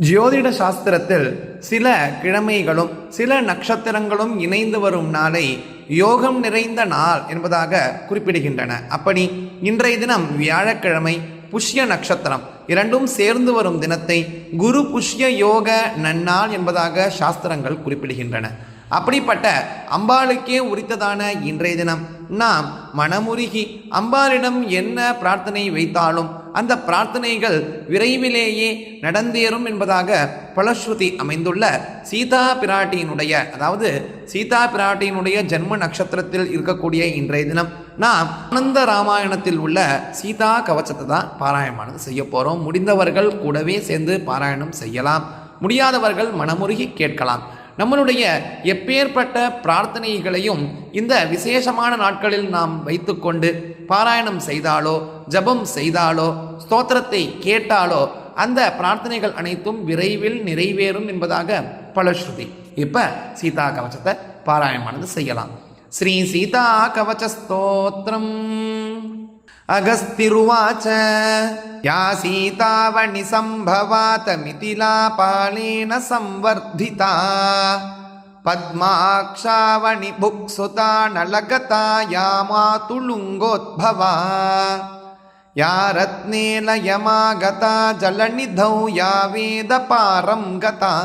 ஜோதிட சாஸ்திரத்தில் சில கிழமைகளும் சில நட்சத்திரங்களும் இணைந்து வரும் நாளை யோகம் நிறைந்த நாள் என்பதாக குறிப்பிடுகின்றன. அப்படி இன்றைய தினம் வியாழக்கிழமை புஷ்ய நட்சத்திரம் இரண்டும் சேர்ந்து வரும் தினத்தை குரு புஷ்ய யோக நன்னாள் என்பதாக சாஸ்திரங்கள் குறிப்பிடுகின்றன. அப்படிப்பட்ட அம்பாளுக்கே உரித்ததான இன்றைய தினம். நாம் மனமுருகி அம்பாளிடம் என்ன பிரார்த்தனை வைத்தாலும் அந்த பிரார்த்தனைகள் விரைவிலேயே நடந்தேறும் என்பதாக பலஸ்ருதி அமைந்துள்ள சீதா பிராட்டியினுடைய அதாவது சீதா பிராட்டியினுடைய ஜென்ம நட்சத்திரத்தில் இருக்கக்கூடிய இன்றைய தினம். நாம் ஆனந்த ராமாயணத்தில் உள்ள சீதா கவச்சத்தை தான் பாராயணமானது செய்ய போகிறோம் முடிந்தவர்கள் கூடவே சேர்ந்து பாராயணம் செய்யலாம். முடியாதவர்கள் மனமுருகி கேட்கலாம். நம்மளுடைய எப்பேற்பட்ட பிரார்த்தனைகளையும் இந்த விசேஷமான நாட்களில் நாம் வைத்துக்கொண்டு பாராயணம் செய்தாலோ ஜபம் செய்தாலோ ஸ்தோத்திரத்தை கேட்டாலோ அந்த பிரார்த்தனைகள் அனைத்தும் விரைவில் நிறைவேறும் என்பதாக பலஸ்ருதி. இப்போ சீதா கவச்சத்தை பாராயணமானது செய்யலாம். ஸ்ரீ சீதா கவச்ச ஸ்தோத்திரம். अगस्तिरुवाच या सीतावणि सम्भवात मिथिलापालेन संवर्धिता पद्माक्षावणि भुक्सुता नलगता या मातुलुङ्गोद्भवा या रत्नेन यमागता जलनिधौ या वेदपारं गता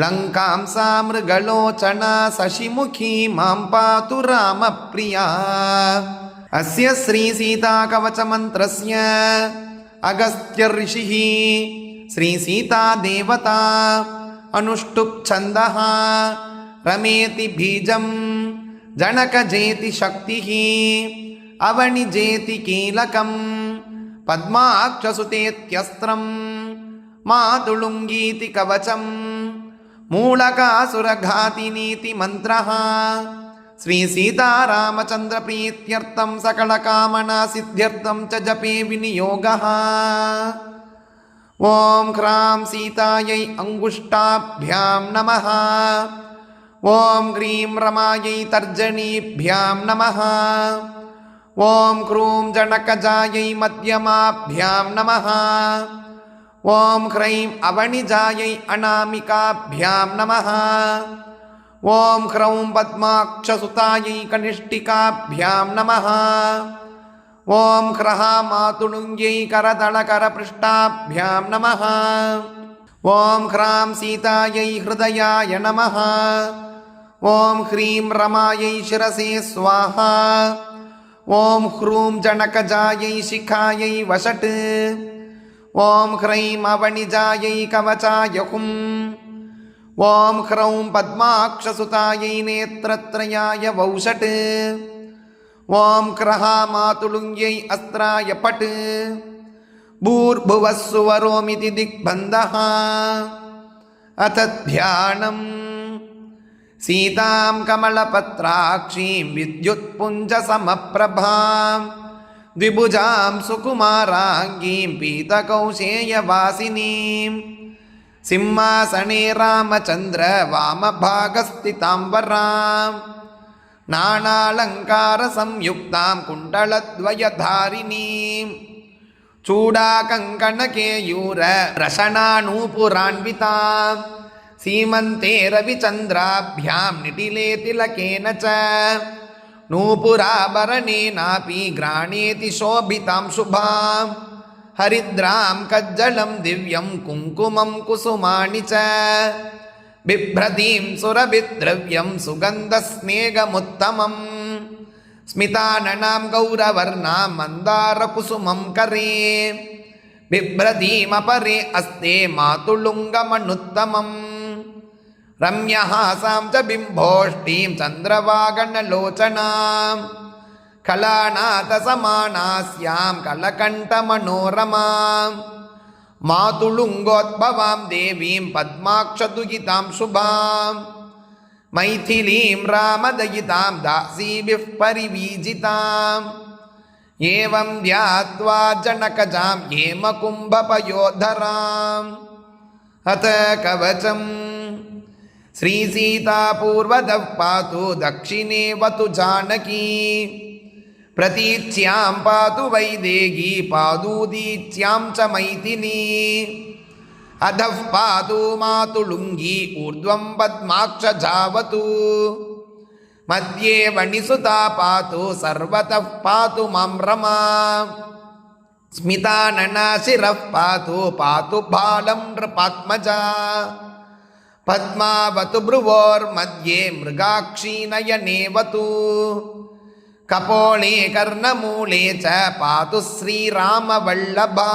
लङ्कां सा मृगलोचना शशिमुखी मां पातु रामप्रिया அஸ்ய ஸ்ரீ சீதா கவச்ச மந்திரஸ்ய அகஸ்திய ரிஷிஹி ஸ்ரீ சீதா தேவதா அனுஷ்டுப் சந்தஹா ரமேதி பீஜம் ஜனக ஜேதி சக்திஹி அவனி ஜேதி கீலகம் பத்மாட்சசுதேத்யஸ்திரம் மாதுளுங்கீதி கவச்சம் மூலகாசுரகாதி நீதி மந்திரஹா శ్రీ సీతారామచంద్ర ప్రీత్యర్థం సకల కామనా సిద్ధ్యర్థం చ జపే వినియోగ. ఓం హ్రాం సీతాయై అంగుష్టాభ్యాం నమ. ఓం హ్రీం రమాయై తర్జనీభ్యాం నమ. ఓం హ్రూం జనకజాయై మధ్యమాభ్యాం నమ. ఓం హ్రైం అవణిజాయై అనామికాభ్యాం నమ. ॐ ह्रौं पद्माक्षसुतायै कनिष्ठिकाभ्यां नमः। ॐ ह्रः मातुलुङ्ग्यै करदलकरपृष्ठाभ्यां नमः। ॐ ह्रां सीतायै हृदयाय नमः। ॐ ह्रीं रमायै शिरसे स्वाहा। ॐ ह्रूं जनकजायै शिखायै वषट्। ॐ ह्रैं अवणिजायै कवचाय हुम्। ॐ ह्रौं पद्माक्षसुतायै नेत्रत्रयाय वौषट् ॐ क्रः मातुलुङ्ग्यै अस्त्राय पट् भूर्भुवः सुवरोमिति दिग्बन्धः अथ ध्यानम् सीतां कमलपत्राक्षीं विद्युत्पुञ्जसमप्रभां द्विभुजां सुकुमाराङ्गीं पीतकौशेयवासिनीं सिंहासने रामचन्द्र वामभागस्थिताम्बरां नानालङ्कारसंयुक्तां कुण्डलद्वयधारिणीं चूडाकङ्कणकेयूर रशनानूपुरान्वितां सीमन्ते रविचन्द्राभ्यां निटिले तिलकेन च नूपुराभरणेनापि घ्राणेति शोभितां शुभां हरिद्रां कज्जलं दिव्यं कुङ्कुमं कुसुमानि च बिभ्रतीं सुरभिद्रव्यं सुगन्धस्नेगमुत्तमम् स्मिताननां गौरवर्णां मन्दारकुसुमं करे बिभ्रतीमपरे अस्ते मातुलुङ्गमनुत्तमम् रम्यहासां च बिम्भोष्टीं கலாநாதசமானாஸ்யாம் கலகண்ட மனோரமாம் மாதுளுங்கோத்பவாம் தேவீம் பத்மாக்ஷதுகிதாம் சுபாம். மைதிலீம் ராமதயிதாம் தாசீபிப் பரிவீஜிதாம். ஏவம் தியாத்வா ஜனகஜாம் ஏம கும்பபயோதராம். அத கவச்சம் ஸ்ரீசீதா பூர்வதவ் பாது தட்சிணேவது ஜானகீ. ప్రతీచ్యాం పాదు వైదేహీ పాదూదీచ్యాం చ మైథిని. అధః పాదు మాతుళుంగీ ఊర్ధ్వం పద్మాక్ష జావతు. మధ్యే వణిసుతా పాతు సర్వత పాతు మాం రమా. పాతు పాతు బాలం నృపాత్మజ. పద్మావతు భ్రువోర్మధ్యే మృగాక్షీనయనేవతు. கபோளே கர்ணமூலே ச பாது ஸ்ரீராமவல்லபா.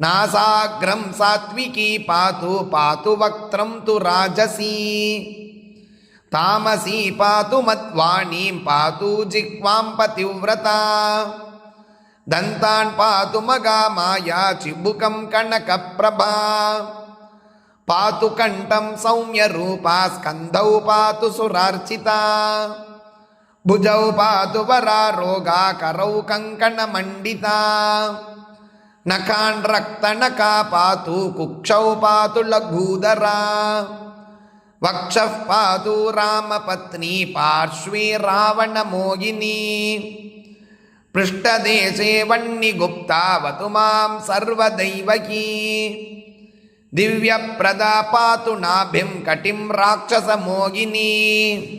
நாசாகிரம் சாத்விகி பாது பாது வக்திரம் து ராஜசி. தாமசி பாது மத்வாணீம் பாது ஜிக்வாம் பதிவிரதா. தந்தான் பாது மகா மாயா சிபுகம் கனகப்பிரபா. பாது கண்டம் சௌமிய ரூபா ஸ்கந்தௌ பாது சுரார்ச்சிதா. ಭುಜೌ ಪಾತು ವರ ರೋಗಾಕರೌ ಕಂಕಣ ಮಂಡಿತ. ನಖಾನ್ ರಕ್ತನಕ ಪಾತು ಕುಕ್ಷೌ ಪಾತು ಲಘೂದರ ವಕ್ಷ ಪಾತು ರಾಮ ಪತ್ನಿ ಪಾರ್ಶ್ವೇ ರಾವಣ ಮೋಗಿನಿ ಪೃಷ್ಠದೇಶೇ ವನ್ನಿಗುಪ್ತಾವತು ಮಾಂ ಸರ್ವದೈವಕೀ. दिव्यप्रदा पातु नाभिं कटिं राक्षसमोगिनी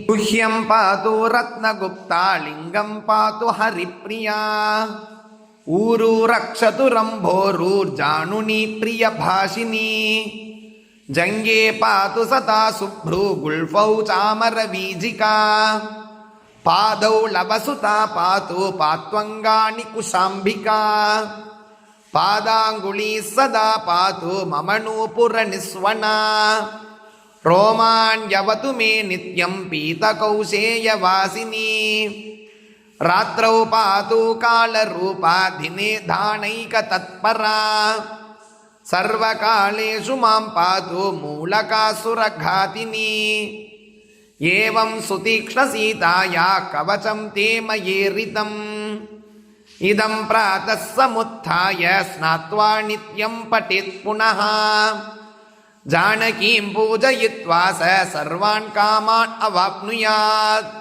गुह्यं पातु रत्नगुप्ता लिङ्गं पातु हरिप्रिया ऊरू रक्षतु रम्भोरुर्जानुनी प्रियभाषिनी जङ्गे पातु सता शुभ्रू गुल्फौ चामरवीजिका पादौ लवसुता पातु पात्वङ्गानि कुशाम्बिका பாதாங்குழி சதா பாது மமனூபுர நிஸ்வனா ரோமாண்யவத்து மே நித்யம் பீதகௌசேய வாசினி. ராத்திரௌ பாது காலரூபா தினே தானைக தத்பரா. சர்வகாலேஷு மாம் பாது மூலகாசுரகாதினி ஏவம் சுதீக்ஷ்ணசீதாயா கவச்சம் தேமயேரிதம் इदं प्रातः समुत्थाय स्नात्वा नित्यं पठेत् पुनः जानकीं पूजयित्वा स सर्वान् कामान् अवाप्नुयात्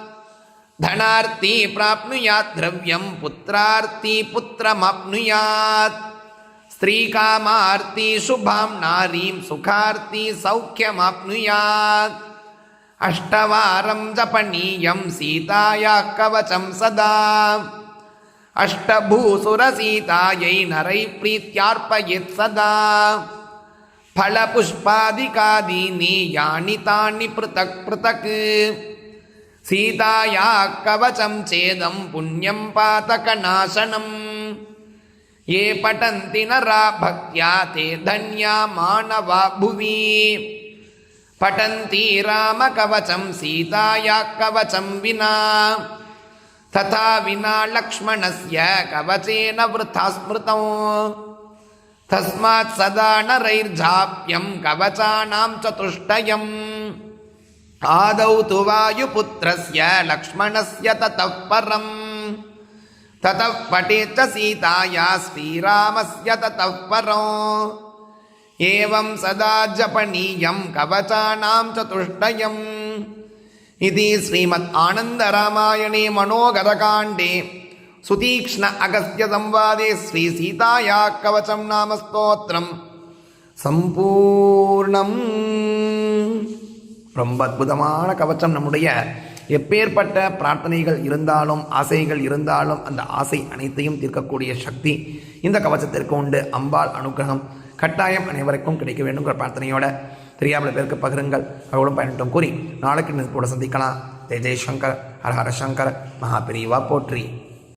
धनार्थी प्राप्नुयात् द्रव्यं पुत्रार्थी पुत्रमाप्नुयात् स्त्रीकामार्थी शुभां नारीं सुखार्थी सौख्यमाप्नुयात् अष्टवारं जपनीयं सीताया कवचं सदा अष्टभूसुरसीतायै नरैः प्रीत्यार्पयेत् सदा फलपुष्पादिकादीनि यानि तानि पृथक् पृथक् सीताया कवचं चेदं पुण्यं पातकनाशनम् ये पठन्ति नरा भक्त्या ते धन्या मानवा भुवि पठन्ति रामकवचं सीताया कवचं विना तथा विना लक्ष्मणस्य कवचेन वृथा स्मृतौ तस्मात् सदा नरैर्जाप्यं कवचानां चतुष्टयम् आदौ तु वायुपुत्रस्य लक्ष्मणस्य ततः परम् ततः पठेच्च सीताया श्रीरामस्य ततः परो एवं सदा जपनीयं कवचानां चतुष्टयम् इति श्रीमद् आनन्दरामायणे मनोगतकाण्डे सुतीक्ष्ण अगस्त्यसंवादे श्रीसीताया कवचं नाम स्तोत्रं சம்பூர்ணம் ரொம்ப அற்புதமான கவச்சம் நம்முடைய எப்பேற்பட்ட பிரார்த்தனைகள் இருந்தாலும் ஆசைகள் இருந்தாலும் அந்த ஆசை அனைத்தையும் தீர்க்கக்கூடிய சக்தி இந்த கவச்சத்திற்கு உண்டு அம்பாள் அனுகிரகம் கட்டாயம் அனைவருக்கும் கிடைக்க வேண்டுங்கிற பிரார்த்தனையோட தெரியாமல் பேருக்கு பகிருங்கள். அவர்களும் பயனிட்டும் கூறி நாளைக்கு கூட சந்திக்கலாம். ஜெய் ஜெய்சங்கர் ஹரஹர சங்கர் மகாபிரிவா போற்றி.